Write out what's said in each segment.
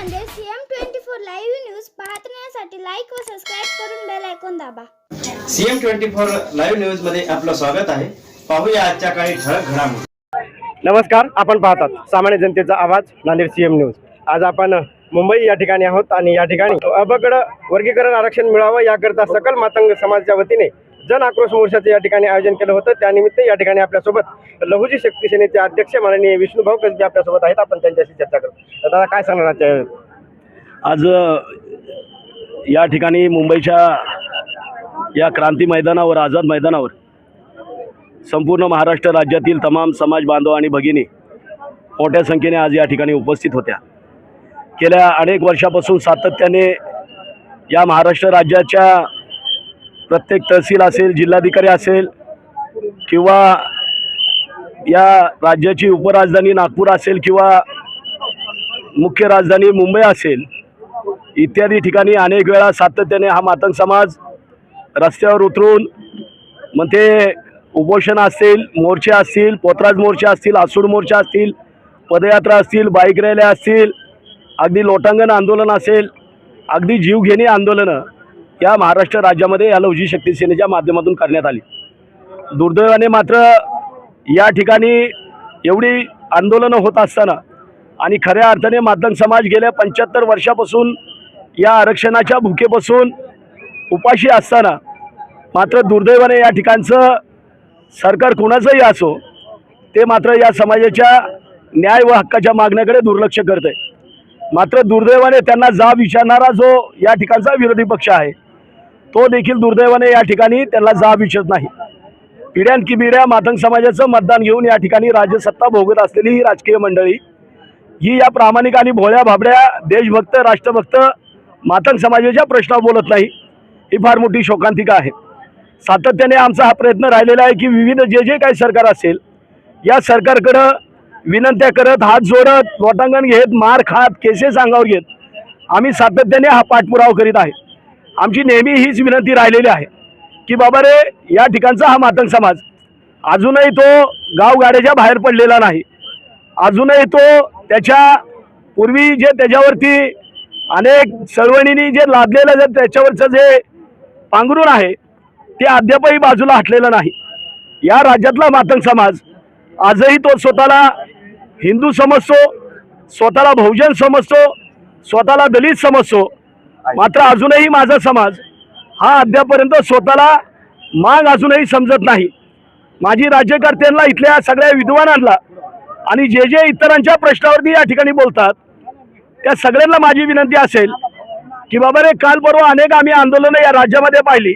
Nanded CM twenty four live news पाहण्यासाठी like व subscribe करून बेल ऐकून दाबा. सीएम ट्वेंटी फोर लाईव्ह न्यूजमध्ये आपलं स्वागत आहे. पाहूया आजच्या काही ठळक घडामोडी. नमस्कार आपण पाहतात सामान्य जनतेचा आवाज नांदेड सीएम न्यूज आज आपण मुंबई या ठिकाणी आहोत आणि या ठिकाणी अबकड वर्गीकरण आरक्षण मिळावं याकरता सकल मातंग समाजाच्या वतीने जन आक्रोश मोर्चाचं या ठिकाणी आयोजन केलं होतं. त्यानिमित्त या ठिकाणी आपल्यासोबत लघुजी शक्ती सेनेचे अध्यक्ष माननीय विष्णुभाऊ कसबी आपल्यासोबत आहेत. आपण त्यांच्याशी चर्चा करू. दादा काय सांगणार आज या ठिकाणी मुंबईच्या या क्रांती मैदानावर आझाद मैदानावर संपूर्ण महाराष्ट्र राज्यातील तमाम समाज बांधव आणि भगिनी मोठ्या संख्येने आज या ठिकाणी उपस्थित होत्या. गेल्या अनेक वर्षापासून सातत्याने या महाराष्ट्र राज्याच्या प्रत्येक तहसील असेल जिल्हाधिकारी असेल किंवा या राज्याची उपराजधानी नागपूर असेल किंवा मुख्य राजधानी मुंबई असेल इत्यादी ठिकाणी अनेक वेळा सातत्याने हा मातंग समाज रस्त्यावर उतरून मग ते उपोषण असतील मोर्चे असतील पोतराज मोर्चे असतील आसूड मोर्चे असतील पदयात्रा असतील बाईक रॅल्या असतील अगदी लोटांगण आंदोलन असेल अगदी जीवघेणी आंदोलनं या महाराष्ट्र राज्यामध्ये या लवजी शक्ती सेनेच्या माध्यमातून करण्यात आली. दुर्दैवाने मात्र या ठिकाणी एवढी आंदोलनं होत असताना आणि खऱ्या अर्थाने माध्यम समाज गेल्या पंच्याहत्तर वर्षापासून या आरक्षणाच्या भुकेपासून उपाशी असताना मात्र दुर्दैवाने या ठिकाणचं सरकार कुणाचंही असो ते मात्र या समाजाच्या न्याय व हक्काच्या मागण्याकडे दुर्लक्ष करत आहे मात्र दुर्दैवाने त्यांना जाब विचारणारा जो या ठिकाणचा विरोधी पक्ष आहे तो देखील दुर्दैवाने या ठिकाणी त्यांना जाब इच्छित नाही. पिढ्यान की पिढ्या मातंग समाजाचं मतदान घेऊन या ठिकाणी राज्यसत्ता भोगत असलेली ही राजकीय मंडळी ही या प्रामाणिक आणि भोळ्या भाबड्या देशभक्त राष्ट्रभक्त मातंग समाजाच्या प्रश्नावर बोलत नाही ही फार मोठी शोकांतिका आहे. सातत्याने आमचा हा प्रयत्न राहिलेला आहे की विविध जे जे काही सरकार असेल या सरकारकडं विनंत्या करत हात जोडत लोटांगण घेत मार खात केसेस अंगावर घेत आम्ही सातत्याने हा पाठपुरावा करीत आहे. आमची नेहमी हीच विनंती राहिलेली आहे की बाबा रे या ठिकाणचा हा मातंग समाज अजूनही तो गावगाड्याच्या बाहेर पडलेला नाही. अजूनही तो त्याच्या पूर्वी जे त्याच्यावरती अनेक चळवळींनी जे लादलेलं जे त्याच्यावरचं जे पांघरून आहे ते अद्यापही बाजूला हटलेलं नाही. या राज्यातला मातंग समाज आजही तो स्वतःला हिंदू समजतो स्वतःला बहुजन समजतो स्वतःला दलित समजतो मात्र अजूनही माझा समाज हा अद्यापर्यंत स्वतःला माग अजूनही समजत नाही. माझी राज्यकर्त्यांना इथल्या सगळ्या विद्वानांना आणि जे जे इतरांच्या प्रश्नावरती या ठिकाणी बोलतात त्या सगळ्यांना माझी विनंती असेल की बाबा रे काल परवा अनेक आम्ही आंदोलनं या राज्यामध्ये पाहिली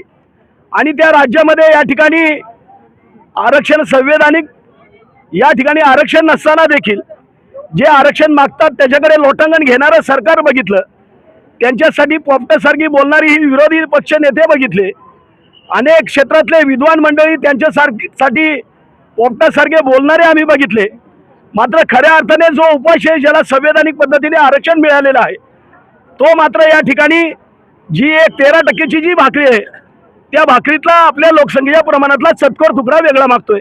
आणि त्या राज्यामध्ये या ठिकाणी आरक्षण संवैधानिक या ठिकाणी आरक्षण नसताना देखील जे आरक्षण मागतात त्याच्याकडे लोटांगण घेणारं सरकार बघितलं त्यांच्यासाठी पोपटासारखी बोलणारी ही विरोधी पक्ष नेते बघितले. अनेक क्षेत्रातले विद्वान मंडळी त्यांच्यासारखी साठी पोपटासारखे बोलणारे आम्ही बघितले. मात्र खऱ्या अर्थाने जो उपाश आहे ज्याला संवैधानिक पद्धतीने आरक्षण मिळालेलं आहे तो मात्र या ठिकाणी जी एक तेरा टक्केची जी भाकरी आहे त्या भाकरीतला आपल्या लोकसंख्येच्या प्रमाणातला चटकोर तुकडा वेगळा मागतोय.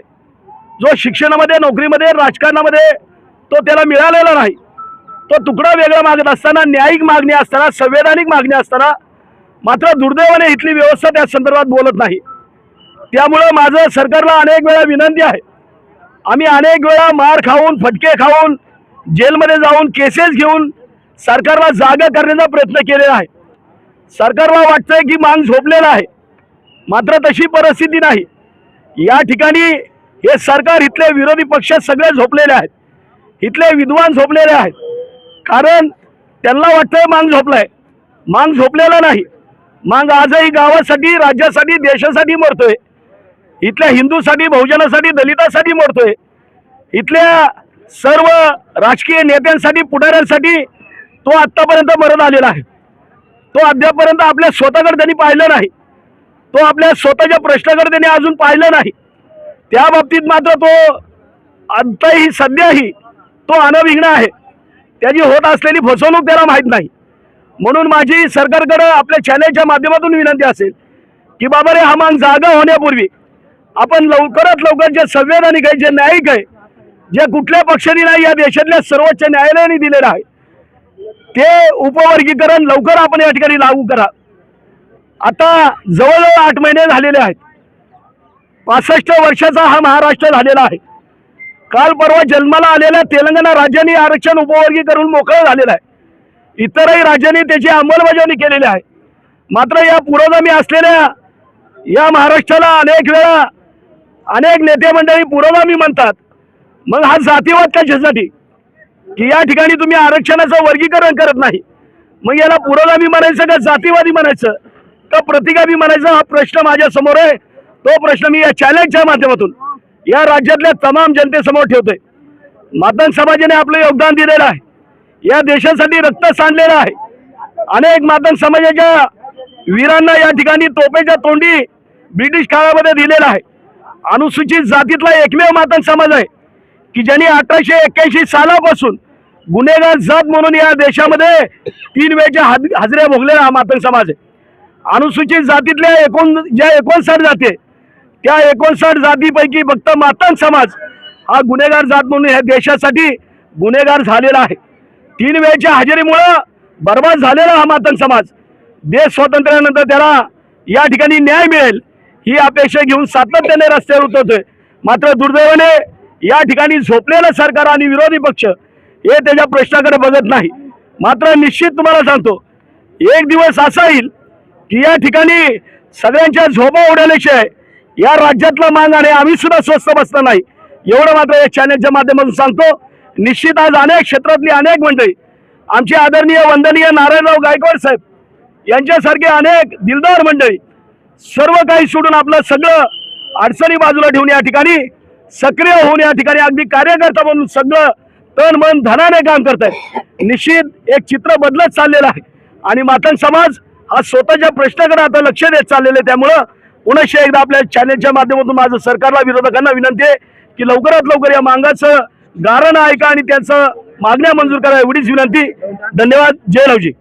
जो शिक्षणामध्ये नोकरीमध्ये राजकारणामध्ये तो त्याला मिळालेला नाही. तो तुकडा वेगळा मागत असताना न्यायिक मागणी असताना संवैधानिक मागणी असताना मात्र दुर्दैवाने इथली व्यवस्था त्या संदर्भात बोलत नाही. त्यामुळं माझं सरकारला अनेक वेळा विनंती आहे. आम्ही अनेक वेळा मार खाऊन फटके खाऊन जेलमध्ये जाऊन केसेस घेऊन सरकारला जागा करण्याचा प्रयत्न केलेला आहे. सरकारला वाटतंय की मांग झोपलेला आहे. मात्र तशी परिस्थिती नाही. या ठिकाणी हे सरकार इथले विरोधी पक्ष सगळे झोपलेले आहेत. इथले विद्वान झोपलेले आहेत. कारण त्यांना वाटतंय मांग झोपलाय. मांग झोपलेला नाही. मांग आजही गावासाठी राज्यासाठी देशासाठी मरतोय. इथल्या हिंदूसाठी बहुजनासाठी दलितासाठी मरतोय. इथल्या सर्व राजकीय नेत्यांसाठी पुढाऱ्यांसाठी तो आत्तापर्यंत मरत आलेला आहे. तो अद्यापर्यंत आपल्या स्वतःकडे त्यांनी पाहिलं नाही. तो आपल्या स्वतःच्या प्रश्नाकडे त्यांनी अजून पाहिलं नाही. त्या बाबतीत मात्र तो आताही सध्याही तो अनभिघ्न आहे. त्याची होत असलेली फसवणूक त्याला माहीत नाही. म्हणून माझी सरकारकडं आपल्या चॅनलच्या माध्यमातून विनंती असेल की बाबा रे हा मांग जागा होण्यापूर्वी आपण लवकरात लवकर जे संवैधानिक आहे जे न्यायिक आहे जे कुठल्या पक्षाने नाही या देशातल्या सर्वोच्च न्यायालयाने दिलेलं आहे ते उपवर्गीकरण लवकर आपण या ठिकाणी लागू करा. आता जवळजवळ आठ महिने झालेले आहेत. पासष्ट वर्षाचा हा महाराष्ट्र झालेला आहे. काल परवा जन्माला आलेल्या तेलंगणा राज्याने आरक्षण उपवर्गीकरण मोकळं झालेलं आहे. इतरही राज्यांनी त्याची अंमलबजावणी केलेली आहे. मात्र या पुरोगामी असलेल्या या महाराष्ट्राला अनेक वेळा अनेक नेते मंडळी पुरोगामी म्हणतात. मग हा जातीवाद कशासाठी? की या ठिकाणी तुम्ही आरक्षणाचं वर्गीकरण करत नाही. मग याला पुरोगामी म्हणायचं का जातीवादी म्हणायचं? का प्रतिगामी म्हणायचं? हा प्रश्न माझ्यासमोर आहे. तो प्रश्न मी या चॅलेंजच्या माध्यमातून या राज्यातल्या तमाम जनतेसमोर ठेवतोय. मातंग समाजाने आपलं योगदान दिलेलं आहे. या देशासाठी रक्त सांडलेलं आहे. अनेक मातंग समाजाच्या वीरांना या ठिकाणी तोपेच्या तोंडी ब्रिटिश काळामध्ये दिलेला आहे. अनुसूचित जातीतला एकमेव मातंग समाज आहे. की ज्यांनी अठराशे एक्क्याऐंशी सालापासून गुन्हेगार जात म्हणून या देशामध्ये तीन वेळच्या हजऱ्या भोगलेला हा मातंग समाज आहे. अनुसूचित जातीतल्या एकोण ज्या एकोणसाठ जाती आहे, त्या एकोणसाठ जातीपैकी फक्त मातंग समाज हा गुन्हेगार जात म्हणून ह्या देशासाठी गुन्हेगार झालेला आहे. तीन वेळच्या हजेरीमुळं बर्बाद झालेला हा मातंग समाज. देश स्वातंत्र्यानंतर त्याला या ठिकाणी न्याय मिळेल ही अपेक्षा घेऊन सातत्याने रस्त्यावर उतरतोय. मात्र दुर्दैवाने या ठिकाणी झोपलेलं सरकार आणि विरोधी पक्ष हे त्याच्या प्रश्नाकडे बघत नाही. मात्र निश्चित तुम्हाला सांगतो एक दिवस असा येईल की या ठिकाणी सगळ्यांच्या झोपा उडाल्याशिवाय या राज्यातला मांग आणि आम्ही सुद्धा स्वस्त बसणार नाही. एवढं मात्र या चॅनलच्या माध्यमातून सांगतो. निश्चित आज अनेक क्षेत्रातली अनेक मंडळी आमचे आदरणीय वंदनीय नारायणराव गायकवाड साहेब यांच्यासारखे अनेक दिलदार मंडळी सर्व काही सोडून आपलं सगळं अडचणी बाजूला ठेवून या ठिकाणी सक्रिय होऊन या ठिकाणी अगदी कार्यकर्ता म्हणून सगळं तन मन धनाने काम करत निश्चित एक चित्र बदलत चाललेलं आहे. आणि मातंग समाज हा स्वतःच्या प्रश्नाकडे आता लक्ष देत चाललेलं आहे. त्यामुळं पुनश्च एकदा आपल्या चॅनेलच्या माध्यमातून माझं सरकारला विरोधकांना विनंती आहे की लवकरात लवकर या मांगाचं गारण ऐका आणि त्याचं मागण्या मंजूर करा एवढीच विनंती. धन्यवाद. जय रावजी.